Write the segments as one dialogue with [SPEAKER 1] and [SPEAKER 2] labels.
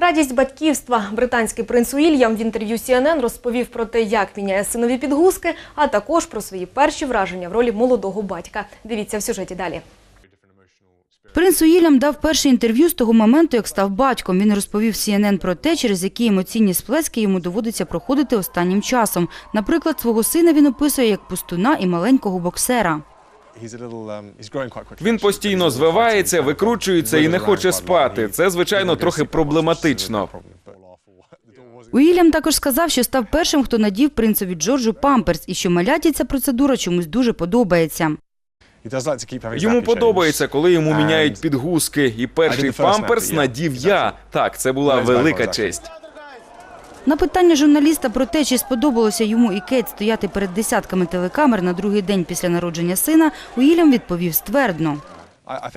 [SPEAKER 1] Радість батьківства. Британський принц Уільям в інтерв'ю CNN розповів про те, як міняє синові підгузки, а також про свої перші враження в ролі молодого батька. Дивіться в сюжеті далі.
[SPEAKER 2] Принц Уільям дав перше інтерв'ю з того моменту, як став батьком. Він розповів CNN про те, через які емоційні сплески йому доводиться проходити останнім часом. Наприклад, свого сина він описує як пустуна і маленького боксера.
[SPEAKER 3] Він постійно звивається, викручується і не хоче спати. Це, звичайно, трохи проблематично.
[SPEAKER 2] Уільям також сказав, що став першим, хто надів принцові Джорджу памперс, і що маляті ця процедура чомусь дуже подобається.
[SPEAKER 3] Йому подобається, коли йому міняють підгузки, і перший памперс надів я. Так, це була велика честь.
[SPEAKER 2] На питання журналіста про те, чи сподобалося йому і Кейт стояти перед десятками телекамер на другий день після народження сина, Уільям відповів ствердно.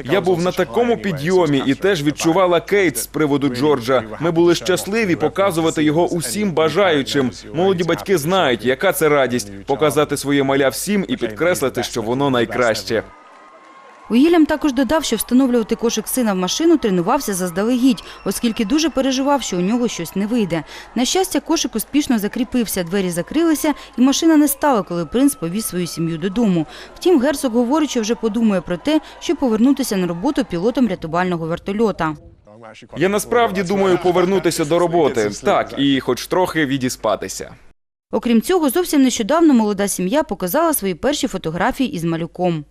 [SPEAKER 3] Я був на такому підйомі і теж відчувала Кейт з приводу Джорджа. Ми були щасливі показувати його усім бажаючим. Молоді батьки знають, яка це радість показати своє маля всім і підкреслити, що воно найкраще.
[SPEAKER 2] Уільям також додав, що встановлювати кошик сина в машину тренувався заздалегідь, оскільки дуже переживав, що у нього щось не вийде. На щастя, кошик успішно закріпився, двері закрилися, і машина не стала, коли принц повіз свою сім'ю додому. Втім, герцог говорить, що вже подумає про те, щоб повернутися на роботу пілотом рятувального вертольота.
[SPEAKER 3] Я насправді думаю повернутися до роботи. Так, і хоч трохи відіспатися.
[SPEAKER 2] Окрім цього, зовсім нещодавно молода сім'я показала свої перші фотографії із малюком.